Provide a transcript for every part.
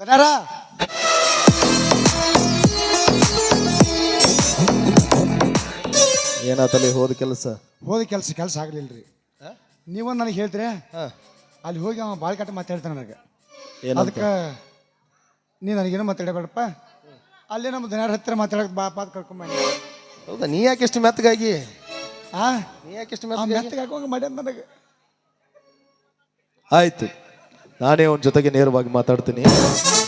ತನಾರ ಏನಾತಲ್ಲಿ ಹೋದ ಕೆಲಸ? ಹೋದ ಕೆಲಸ ಕೆಲಸ ಆಗಲಿಲ್ಲರಿ ನೀವು ನನಗೆ ಹೇಳ್ತೀರಿ? ಅಲ್ಲಿ ಹೋಗಿ ಅವ ಭಾಳ ಕಟ್ಟ ಮಾತಾಡ್ತಾನೆ ನನಗೆ. ಅದಕ್ಕೆ ನೀ ನನಗೇನು ಮಾತಾಡಬೇಡಪ್ಪ. ಅಲ್ಲಿ ನಮ್ಮ ದನಾರ ಹತ್ತಿರ ಮಾತಾಡಕ್ಕೆ ಬಾ ಪಾತ್ ಕರ್ಕೊಂಬಂದು ಹೌದಾ? ನೀ ಯಾಕೆ ಇಷ್ಟು ಮೆತ್ತಗಾಗಿ? ಆ? ನೀ ಯಾಕೆ ಇಷ್ಟು ಮೆತ್ತಗಾಗಿ? ಮೆತ್ತಗೆ ಹಾಕೋಂಗ ಮಾಡ್ಯಾನ ನನಗೆ. ಆಯ್ತು. ನಾನೇ ಅವನ ಜೊತೆಗೆ ನೇರವಾಗಿ ಮಾತಾಡ್ತೀನಿ.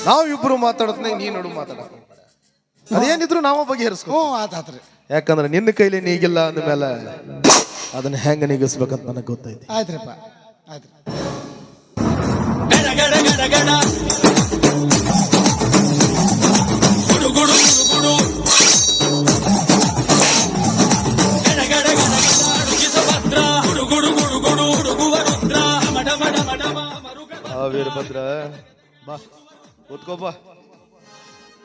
ನಾವಿಬ್ರು ಮಾತಾಡ್ತೀನಿ ನೀನು ನೋಡು ಮಾತಾಡ್ತೀನಿ. ಅದೇನಿದ್ರು ನಾವ ಬಗೆಹರಿಸ್ಕೋ ಆತಾತ್ರಿ ಯಾಕಂದ್ರೆ ನಿನ್ನ ಕೈಲಿ ನೀಗಿಲ್ಲ ಅಂದಮೇಲೆ ಅದನ್ನ ಹೆಂಗ ನೀಗಿಸ್ಬೇಕಂತ ನನಗೆ ಗೊತ್ತೈತಿ. ಆಯ್ತ್ರಿಪ್ಪ ಆಯ್ತು ಆ ವೀರಭದ್ರ ಬಾ ಕೂತ್ಕೋ ಬಾ.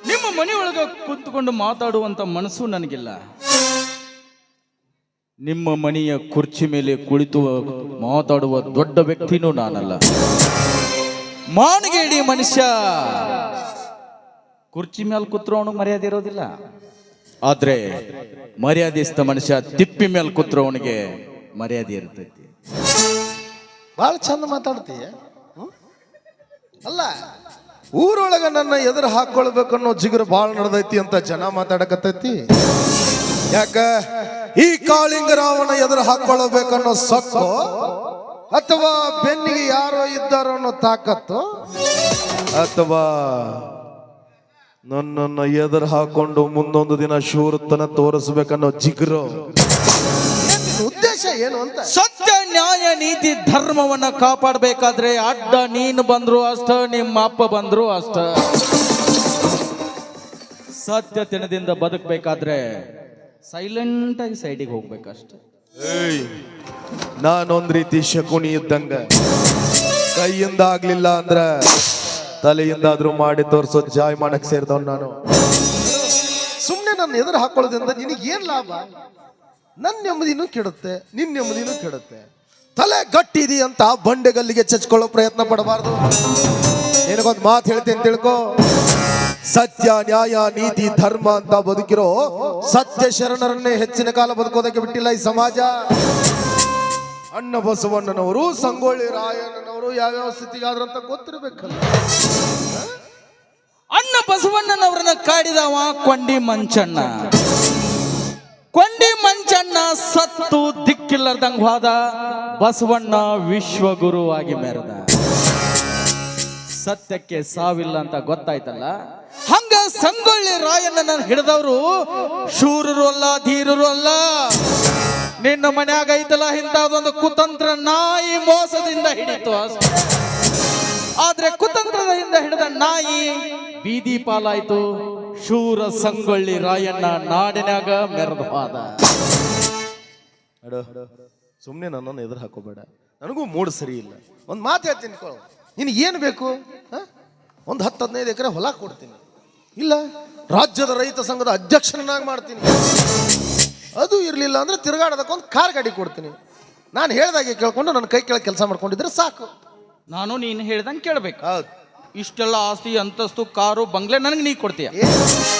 ನಿಮ್ಮ ಮನೆಯೊಳಗ ಕುಂತ್ಕೊಂಡು ಮಾತಾಡುವಂತ ಮನಸ್ಸು ನನಗಿಲ್ಲ. ನಿಮ್ಮ ಮನೆಯ ಕುರ್ಚಿ ಮೇಲೆ ಕುಳಿತು ಮಾತಾಡುವ ದೊಡ್ಡ ವ್ಯಕ್ತಿನೂ ನಾನಲ್ಲ. ಮಾನಗೇಡಿ ಮನುಷ್ಯ. ಕುರ್ಚಿ ಮೇಲೆ ಕೂತ್ರು ಅವನಿಗೆ ಮರ್ಯಾದೆ ಇರೋದಿಲ್ಲ. ಆದ್ರೆ ಮರ್ಯಾದಿಸ್ತ ಮನುಷ್ಯ ತಿಪ್ಪಿ ಮೇಲೆ ಕೂತ್ರು ಅವನಿಗೆ ಮರ್ಯಾದೆ ಇರ್ತೈತಿ. ಭಾಳ ಚಂದ ಮಾತಾಡ್ತೀಯ? ಅಲ್ಲ, ಊರೊಳಗ ನನ್ನ ಎದುರು ಹಾಕೊಳ್ಬೇಕನ್ನೋ ಜಿಗುರು ಭಾಳ ನಡೆದೈತಿ ಅಂತ ಜನ ಮಾತಾಡಕತ್ತೈತಿ. ಯಾಕ? ಈ ಕಾಳಿಂಗರಾವನ ಎದುರು ಹಾಕೊಳ್ಬೇಕನ್ನೋ ಸೊಕ್ಕು ಅಥವಾ ಬೆನ್ನಿಗೆ ಯಾರೋ ಇದ್ದಾರೋ ಅನ್ನೋ ತಾಕತ್ತು? ಅಥವಾ ನನ್ನನ್ನು ಎದುರು ಹಾಕೊಂಡು ಮುಂದೊಂದು ದಿನ ಶೂರತನ ತೋರಿಸ್ಬೇಕನ್ನೋ ಜಿಗುರು? ಏನ್ ಅಂತ? ಸತ್ಯ ನ್ಯಾಯ ನೀತಿ ಧರ್ಮವನ್ನ ಕಾಪಾಡಬೇಕಾದ್ರೆ ಅಡ್ಡ ನೀನು ಬಂದ್ರು ಅಷ್ಟ ನಿಮ್ಮ ಅಪ್ಪ ಬಂದ್ರು ಅಷ್ಟ. ಸತ್ಯ ತಿಣದಿಂದ ಬದುಕಬೇಕಾದ್ರೆ ಸೈಲೆಂಟ್ ಆಗಿ ಸೈಡಿಗೆ ಹೋಗ್ಬೇಕಷ್ಟ. ಏಯ್ ನಾನೊಂದ್ ರೀತಿ ಶಕುನಿ ಇದ್ದಂಗ ಕೈಯಿಂದ ಆಗ್ಲಿಲ್ಲ ಅಂದ್ರ ತಲೆಯಿಂದಾದ್ರೂ ಮಾಡಿ ತೋರ್ಸೋ ಜಾಯ್ ಮಾಡಕ್ ಸೇರಿದವ್ ನಾನು. ಸುಮ್ಮನೆ ನನ್ನ ಎದುರು ಹಾಕೊಳ್ಳೋದ್ರಿಂದ ನಿನಗೇನ್ ಏನ್ ಲಾಭ? ನನ್ನ ನೆಮ್ಮದಿನೂ ಕೆಡುತ್ತೆ ನಿನ್ನ ನೆಮ್ಮದಿನೂ ಕೆಡುತ್ತೆ. ತಲೆ ಗಟ್ಟಿದಿ ಅಂತ ಬಂಡೆಗಲ್ಲಿಗೆ ಚಚ್ಕೊಳ್ಳೋ ಪ್ರಯತ್ನ ಪಡಬಾರ್ದು. ನಿನಗೊಂದು ಮಾತು ಹೇಳ್ತೇನೆ ತಿಳ್ಕೊ. ಸತ್ಯ, ನ್ಯಾಯ, ನೀತಿ, ಧರ್ಮ ಅಂತ ಬದುಕಿರೋ ಸತ್ಯ ಶರಣರನ್ನೇ ಹೆಚ್ಚಿನ ಕಾಲ ಬದುಕೋದಕ್ಕೆ ಬಿಟ್ಟಿಲ್ಲ ಈ ಸಮಾಜ. ಅಣ್ಣ ಬಸವಣ್ಣನವರು, ಸಂಗೊಳ್ಳಿ ರಾಯಣ್ಣನವರು ಯಾವ್ಯಾವ ಸ್ಥಿತಿಗಾದ್ರಂತ ಗೊತ್ತಿರ್ಬೇಕಲ್ಲ. ಅಣ್ಣ ಬಸವಣ್ಣನವರನ್ನ ಕಾಡಿದವ ಕೊಂಡಿ ಮಂಚಣ್ಣ. ಕೊಂಡಿ ಮಂಚಣ್ಣ ಸತ್ತು ದಿಕ್ಕಿಲ್ಲದಂಗ ಹೋದ ಬಸವಣ್ಣ ವಿಶ್ವಗುರುವಾಗಿ ಮೆರೆದ. ಸತ್ಯಕ್ಕೆ ಸಾವಿಲ್ಲ ಅಂತ ಗೊತ್ತಾಯ್ತಲ್ಲ? ಹಂಗ ಸಂಗೊಳ್ಳಿ ರಾಯಣ್ಣನ ಹಿಡಿದವರು ಶೂರರು ಅಲ್ಲ, ಧೀರರು ಅಲ್ಲ. ನಿನ್ನ ಮನ್ಯಾಗ ಐತಲ್ಲ ಇಂಥದೊಂದು ಕುತಂತ್ರ ನಾಯಿ ಮೋಸದಿಂದ ಹಿಡಿತು. ಆದ್ರೆ ಕುತಂತ್ರದಿಂದ ಹಿಡಿದ ನಾಯಿ ಬೀದಿ ಪಾಲಾಯ್ತು. ಶೂರ ಸಂಗೊಳ್ಳಿ ರಾಯಣ್ಣ ನಾಡಿನಾಗ ಮೆರೆದು ಹೋದ. ಸುಮ್ಮನೆ ನನ್ನನ್ನು ಎದುರು ಹಾಕೋಬೇಡ. ನನಗೂ ಮೂಡ್ ಸರಿ ಇಲ್ಲ. ಒಂದು ಮಾತು ಹೇಳ್ತೀನಿ ಕೊಡು. ನಿನಗೆ ಏನು ಬೇಕು? ಒಂದು ಹತ್ತು ಹದಿನೈದು ಎಕರೆ ಹೊಲ ಕೊಡ್ತೀನಿ. ಇಲ್ಲ ರಾಜ್ಯದ ರೈತ ಸಂಘದ ಅಧ್ಯಕ್ಷನಾಗಿ ಮಾಡ್ತೀನಿ. ಅದು ಇರಲಿಲ್ಲ ಅಂದ್ರೆ ತಿರುಗಾಡೋದಕ್ಕೊಂದು ಕಾರ್ ಗಾಡಿ ಕೊಡ್ತೀನಿ. ನಾನು ಹೇಳ್ದಾಗೆ ಕೇಳ್ಕೊಂಡು ನನ್ನ ಕೈ ಕೆಳಗೆ ಕೆಲಸ ಮಾಡ್ಕೊಂಡಿದ್ರೆ ಸಾಕು. ನಾನು ನೀನು ಹೇಳ್ದಂಗೆ ಕೇಳ್ಬೇಕು. ಹೌದು. ಇಷ್ಟೆಲ್ಲ ಆಸ್ತಿ ಅಂತಸ್ತು ಕಾರು ಬಂಗ್ಲೆ ನನಗೆ ನೀ ಕೊಡ್ತೀಯ?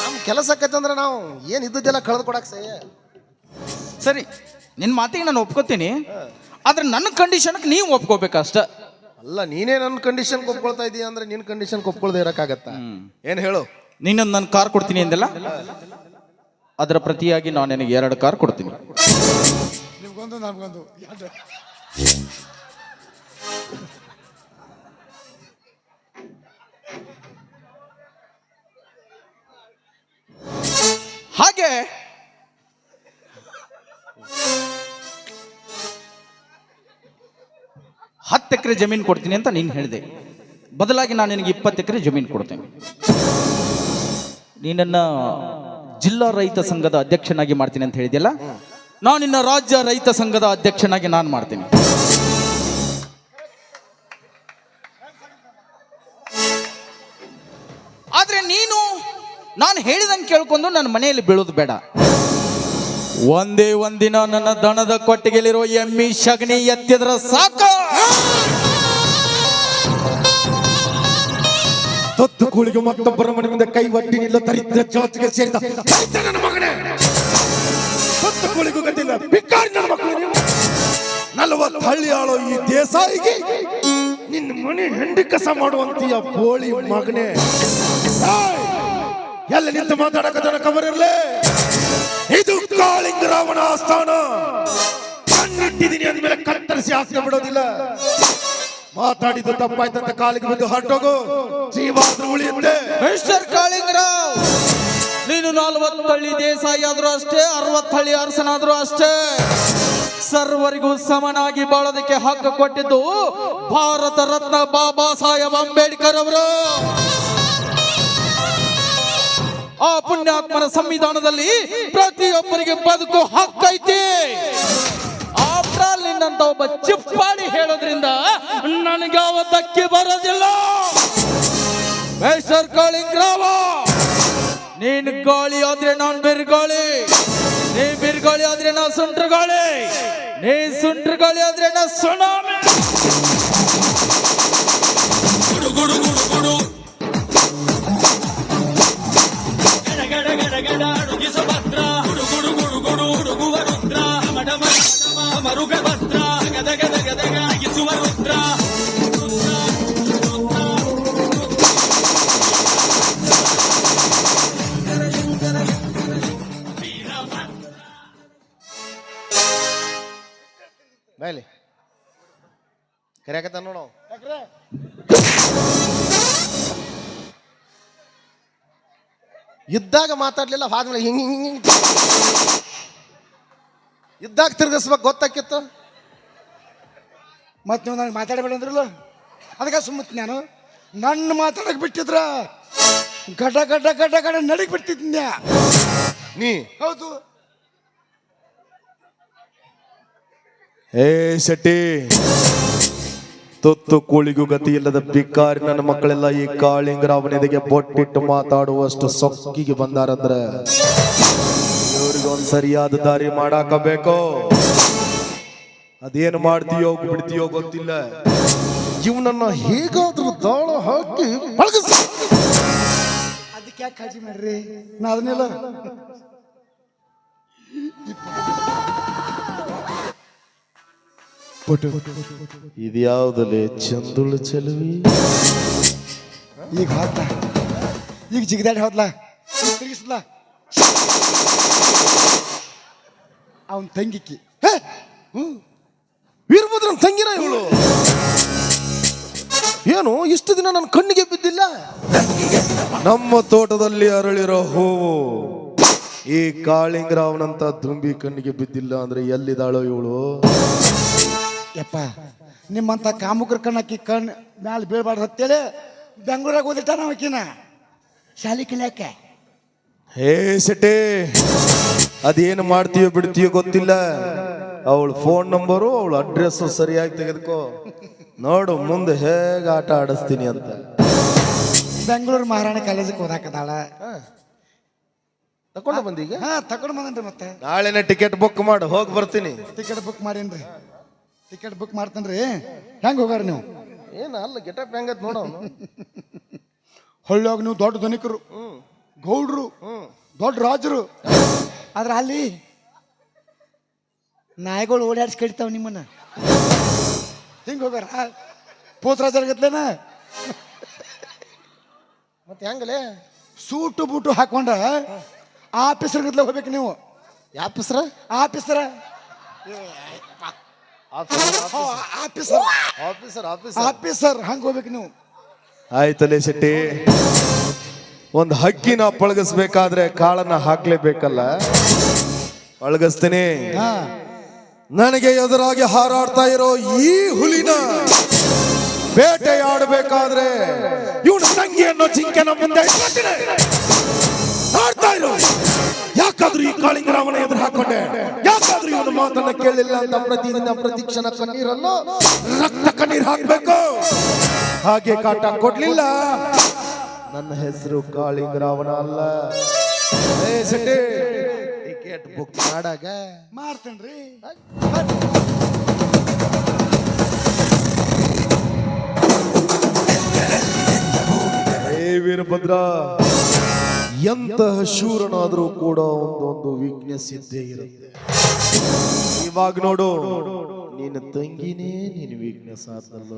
ನಮ್ಮ ಕೆಲಸ ಆಕೈತಂದ್ರೆ ನಾವು ಏನು ಇದ್ದದ್ದೆಲ್ಲ ಕಳೆದು ಕೊಡಕ್ಕೆ ಸಹ್ಯ ಸರಿ ನಿನ್ನ ಮಾತಿಗೆ ನಾನು ಒಪ್ಕೋತೀನಿ ಆದ್ರೆ ನನ್ನ ಕಂಡೀಷನ್ಗೆ ನೀವು ಒಪ್ಕೋಬೇಕಷ್ಟ. ಅಲ್ಲ ನೀನೇ ನನ್ನ ಕಂಡೀಷನ್ ಒಪ್ಕೊಳ್ತಾ ಇದೀಯ ಅಂದ್ರೆ ನಿನ್ನ ಕಂಡೀಷನ್ ಒಪ್ಕೊಳ್ದೆ ಇರೋಕ್ಕಾಗತ್ತಾ? ಏನು ಹೇಳು? ನಿನ್ನೊಂದು ನನ್ನ ಕಾರ್ ಕೊಡ್ತೀನಿ ಅಂದಲ್ಲ? ಅದರ ಪ್ರತಿಯಾಗಿ ನಾನು ನಿನಗೆ ಎರಡು ಕಾರ್ ಕೊಡ್ತೀನಿ. ನಿಮ್ಗೊಂದು ನನಗೊಂದು ಹಾಗೆ ಹತ್ತು ಎಕರೆ ಜಮೀನು ಕೊಡ್ತೀನಿ ಅಂತ ನೀನು ಹೇಳಿದೆ. ಬದಲಾಗಿ ನಾನು ನಿನಗೆ ಇಪ್ಪತ್ತು ಎಕರೆ ಜಮೀನು ಕೊಡ್ತೇನೆ. ನೀನನ್ನು ಜಿಲ್ಲಾ ರೈತ ಸಂಘದ ಅಧ್ಯಕ್ಷನಾಗಿ ಮಾಡ್ತೀನಿ ಅಂತ ಹೇಳಿದೆಯಲ್ಲ? ನಾನು ನಿನ್ನ ರಾಜ್ಯ ರೈತ ಸಂಘದ ಅಧ್ಯಕ್ಷನಾಗಿ ನಾನು ಮಾಡ್ತೀನಿ. ಆದರೆ ನೀನು ನಾನು ಹೇಳಿದಂಗೆ ಕೇಳ್ಕೊಂಡು ನನ್ನ ಮನೆಯಲ್ಲಿ ಬೀಳೋದು ಬೇಡ. ಒಂದೇ ಒಂದಿನ ನನ್ನ ದಣದ ಕೊಟ್ಟಿಗೆಲಿರೋ ಎಮ್ಮಿ ಶಗಣಿ ಎತ್ತಿದ್ರ ಸಾಕ. ತತ್ತು ಕೂಳಿಗೆ ಮತ್ತೊಬ್ಬರ ಮನೆ ಮುಂದೆ ಕೈ ಒಟ್ಟಿ ದರಿದ್ರ ಚೋಚಿಗೆ ಸೇರಿದ. ನನ್ನ ಮಗನೇ. ತತ್ತು ಕೂಳಿಗೂ ಗತಿಲ್ಲ ಬಿಕ್ಕಾರಿ ನನ್ನ ಮಕ್ಕಳು ನಲವತ್ತು ಹಳ್ಳಿ ಆಳೋ ಈ ದೇಸಾಯಿಗೆ ನಿನ್ನ ಮನೆ ಹೆಂಡಿ ಕಸ ಮಾಡುವಂತೀಯ ಬೋಳಿ ಮಗನೇ! ಎಲ್ಲಿ ನಿಂತು ಮಾತಾಡಕ ಕವರಿರ್ಲೆ ಇದು ಕಾಳಿಂಗ ರಾವಣ ಆಸ್ಥಾನ. ಕಣ್ಣಿಟ್ಟಿದ್ದೀನಿ ಅಂದ್ಮೇಲೆ ಕತ್ತರಿಸಿ ಆಸೆ ಬಿಡೋದಿಲ್ಲ. ಮಾತಾಡಿದ್ದು ತಪ್ಪಾಯ್ತಂತ ಕಾಲಿಗೆ ಬಂದು ಹೊರಟೋಗು. ಜೀವಾದ್ರೂ ಉಳಿಯುತ್ತೆ. ಮಿಸ್ಟರ್ ಕಾಳಿಂಗರಾವ್, ನೀನು ನಲವತ್ತಳ್ಳಿ ದೇಸಾಯಿ ಆದ್ರೂ ಅಷ್ಟೇ ಅರವತ್ತಳ್ಳಿ ಅರಸನಾದ್ರೂ ಅಷ್ಟೇ. ಸರ್ವರಿಗೂ ಸಮನಾಗಿ ಬಾಳೋದಕ್ಕೆ ಹಕ್ಕು ಕೊಟ್ಟಿದ್ದು ಭಾರತ ರತ್ನ ಬಾಬಾ ಸಾಹೇಬ್ ಅಂಬೇಡ್ಕರ್ ಅವರು. ಆ ಪುಣ್ಯಾತ್ಮನ ಸಂವಿಧಾನದಲ್ಲಿ ಪ್ರತಿಯೊಬ್ಬರಿಗೆ ಬದುಕು ಹಕ್ಕೈತಿ ಆಫ್ಟರ್ ನಿನ್ನಂತ ಒಬ್ಬ ಚಿಪ್ಪಾಡಿ ಹೇಳೋದ್ರಿಂದ ನನಗೆ ಅವತ್ತಕ್ಕೆ ಬರೋದಿಲ್ಲ. ಸರ್ಕಾಳಿ ಗ್ರಾಮ. ನೀನು ಗಾಳಿ ಆದ್ರೆ ನಾನ್ ಬಿರ್ಗಾಳಿ. ನೀ ಬಿರ್ಗಾಳಿ ಆದ್ರೆ ನಾ ಸುಂಟ್ರ ಗಾಳಿ ನೀ ಸುಂಟ್ರ ಗಾಳಿ ಆದ್ರೆ ನಾ ಸುನಾಮಿ. ಮೇಲೆ ಕರೆಯಕತ್ತ ನೋಡು ಇದ್ದಾಗ ಮಾತಾಡ್ಲಿಲ್ಲ ಹೋದ್ಮೇಲೆ ಹಿಂಗ್ ಹಿಂಗ್ ಹಿಂಗ್ ಹಿಂಗ್ ಇದ್ದಾಗ ತಿರ್ಗಿಸ್ಬೇಕು ಗೊತ್ತಾಕಿತ್ತು ಮತ್ತೆ ನೀವು ನನಗೆ ಮಾತಾಡಬೇಡ ಅಂದ್ರಲ್ಲ? ಅದಕ್ಕೆ ಸುಮ್ಮತ್ ನಾನು. ನನ್ನ ಮಾತಾಡಕ್ ಬಿಟ್ಟಿದ್ರ ಗಡ ಗಡ ಗಡ ಗಡ ನಡಿಗೆ ಬಿಡ್ತಿದ್ನ್ಯ ನೀ. ಹೌದು. ಏ ಶೆಟ್ಟಿ ತುತ್ತು ಕೂಳಿಗೂ ಗತಿ ಇಲ್ಲದ ಬಿಕ್ಕಾರಿ ನನ್ನ ಮಕ್ಕಳೆಲ್ಲ ಈ ಕಾಳಿಂಗರಾವನೆದೆಗೆ ಬೊಟ್ಟಿಟ್ಟು ಮಾತಾಡುವಷ್ಟು ಸೊಕ್ಕಿಗೆ ಬಂದಾರಂದ್ರೆ. ಇವ್ರಿಗೊಂದು ಸರಿಯಾದ ದಾರಿ ಮಾಡಾಕಬೇಕು. ಅದೇನು ಮಾಡ್ತೀಯೋ ಬಿಡ್ತೀಯೋ ಗೊತ್ತಿಲ್ಲ. ಇವನನ್ನ ಹೇಗಾದ್ರೂ ದಾಳ ಹಾಕಿ ಪಳಗಿಸ್ ಅದಕ್ಕೆ ಯಾಕೆ ಕಾಜಿ ಮಾಡ್ರಿ? ನಾ ಅದನ್ನೆಲ್ಲ ಇದ್ಯಾವುದಲೆ ಚಂದುಳು ಚೆಲುವಿ? ಈಗ ಹೋದ್ಲ? ಈಗ ಜಿಗದಾಡಿ ಹೋದ್ಲ? ತಿರುಗಿಸ್ಲ? ಅವನ್ ತಂಗಿಕ್ಕಿ ಹೇ, ಹ್ಮ್. ನನ್ನ ತಂಗಿನ ಇವಳು. ಏನು ಇಷ್ಟು ದಿನ ನನ್ನ ಕಣ್ಣಿಗೆ ಬಿದ್ದಿಲ್ಲ? ನಮ್ಮ ತೋಟದಲ್ಲಿ ಅರಳಿರೋ ಹೂವು ಈ ಕಾಳಿಂಗರಾವ್ನಂತ ದುಂಬಿ ಕಣ್ಣಿಗೆ ಬಿದ್ದಿಲ್ಲ ಅಂದ್ರೆ ಎಲ್ಲಿದ್ದಾಳೋ ಇವಳು? ಯಪ್ಪ ನಿಮ್ಮಂತ ಕಾಮುಕರ ಕಣ್ಣಾಕಿ ಕಣ್ಣು ಮ್ಯಾಲ ಬೀಳ್ಬಾರ್ದು ಹತ್ತೇಳಿ ಬೆಂಗಳೂರಾಗ ಓದಿಟ್ಟ ನಾವು ಆಕಿನ ಶಾಲಿ ಕಲಿಯಾಕೆ ಹೇ ಸೆಟೆ ಅದೇನು ಮಾಡ್ತೀಯೋ ಬಿಡ್ತೀಯೋ ಗೊತ್ತಿಲ್ಲ. ಅವಳ ಫೋನ್ ನಂಬರು ಅವಳ ಅಡ್ರೆಸ್ ಸರಿಯಾಗಿ ತೆಗೆದುಕೋ. ನೋಡು ಮುಂದೆ ಹೇಗೆ ಆಟ ಆಡಿಸ್ತೀನಿ ಅಂತ. ಬೆಂಗಳೂರು ಮಹಾರಾಣಿ ಕಾಲೇಜಿಗೆ ಓದಾಕದಾಳ ತಕೊಂಡು ಬಂದೀಗ ಹಾ ತಕೊಂಡು ಬಂದನ್ರಿ ಮತ್ತೆ. ನಾಳೆನೆ ಟಿಕೆಟ್ ಬುಕ್ ಮಾಡು ಹೋಗಿ ಬರ್ತೀನಿ. ಟಿಕೆಟ್ ಬುಕ್ ಮಾಡೇನ್ರಿ. ಟಿಕೆಟ್ ಬುಕ್ ಮಾಡ್ತೇನ್ರಿ. ಹೆಂಗೆ ಹೋಗಾರ ನೀವು? ಏನು ಅಲ್ಲ ಗೆಟಪ್ ಹೆಂಗತ್ ನೋಡ ಹೊಳ್ಳೋಗಿ ನೀವು ದೊಡ್ಡ ಧನಿಕರು ಗೌಡ್ರು ದೊಡ್ಡ ರಾಜರು. ಆದ್ರೆ ಅಲ್ಲಿ ನಾಯಿಗಳು ಓಡಾಡ್ಸಿ ಕೇಳ್ತಾವ ನಿಮ್ಮನ್ನ. ಹೋಗ್ಯಾರ? ಹೋಗಾರ ಪೋತ್ರಾಜರ್ಗತ್ಲೇನ? ಮತ್ತೆ ಹೆಂಗಲೇ? ಸೂಟು ಬೂಟು ಹಾಕೊಂಡ ಆಫೀಸರ್ ಹೋಗ್ಬೇಕು ನೀವು. ಆಫೀಸರ? ಆಫೀಸರ. Officer officer. Officer officer. ಹಂಗ ಹೋಗ್ಬೇಕು ನೀವು. ಆಯ್ತಲೇ ಶೆಟ್ಟಿ. ಒಂದು ಹಕ್ಕಿನ ಪಳಗಿಸ್ಬೇಕಾದ್ರೆ ಕಾಳನ್ನ ಹಾಕ್ಲೇಬೇಕಲ್ಲ? ಪಳಗಿಸ್ತೀನಿ. ಹಾ. ನನಗೆ ಎದುರಾಗಿ ಹಾರಾಡ್ತಾ ಇರೋ ಈ ಹುಲಿನ ಬೇಟೆಯಾಡಬೇಕಾದ್ರೆ ಇವನ ತಂಗಿಯನ್ನು ಜಿಂಕೆನ ಮುಂದೆ ಇರು. ಯಾಕಾದ್ರೂ ಈ ಕಾಳಿಂಗರಾಮನ ಎದುರು ಹಾಕೊಂಡೆ? ಯಾಕಾದ್ರೂ ಇವನ ಮಾತನ್ನ ಕೇಳಿಲ್ಲ ಅಂತ ಪ್ರತಿದಿನ ಪ್ರತಿಕ್ಷಣ ಕಣ್ಣೀರನ್ನು ರಕ್ತ ಕಣ್ಣೀರ್ ಹಾಕ್ಬೇಕು. ಹಾಗೆ ಕಾಟ ಕೊಡ್ಲಿಲ್ಲ. ನನ್ನ ಹೆಸರು ಕಾಳಿಂಗರಾವಣ ಅಲ್ಲ. ಏ ಶೆಟ್ಟಿ, ಟಿಕೆಟ್ ಬುಕ್ ಮಾಡಾಗ ಮಾಡ್ತೇನ್ರಿ ಏ ವೀರಭದ್ರ ಎಂತಹ ಶೂರನಾದರೂ ಕೂಡ ಒಂದೊಂದು ವೀಕ್ನೆಸ್ ಇದ್ದೇ ಇರುತ್ತೆ. ಇವಾಗ ನೋಡು ನಿನ್ನ ತಂಗಿನೇ ನಿನ್ನ ವೀಕ್ನೆಸ್ ಆದಲ್ಲ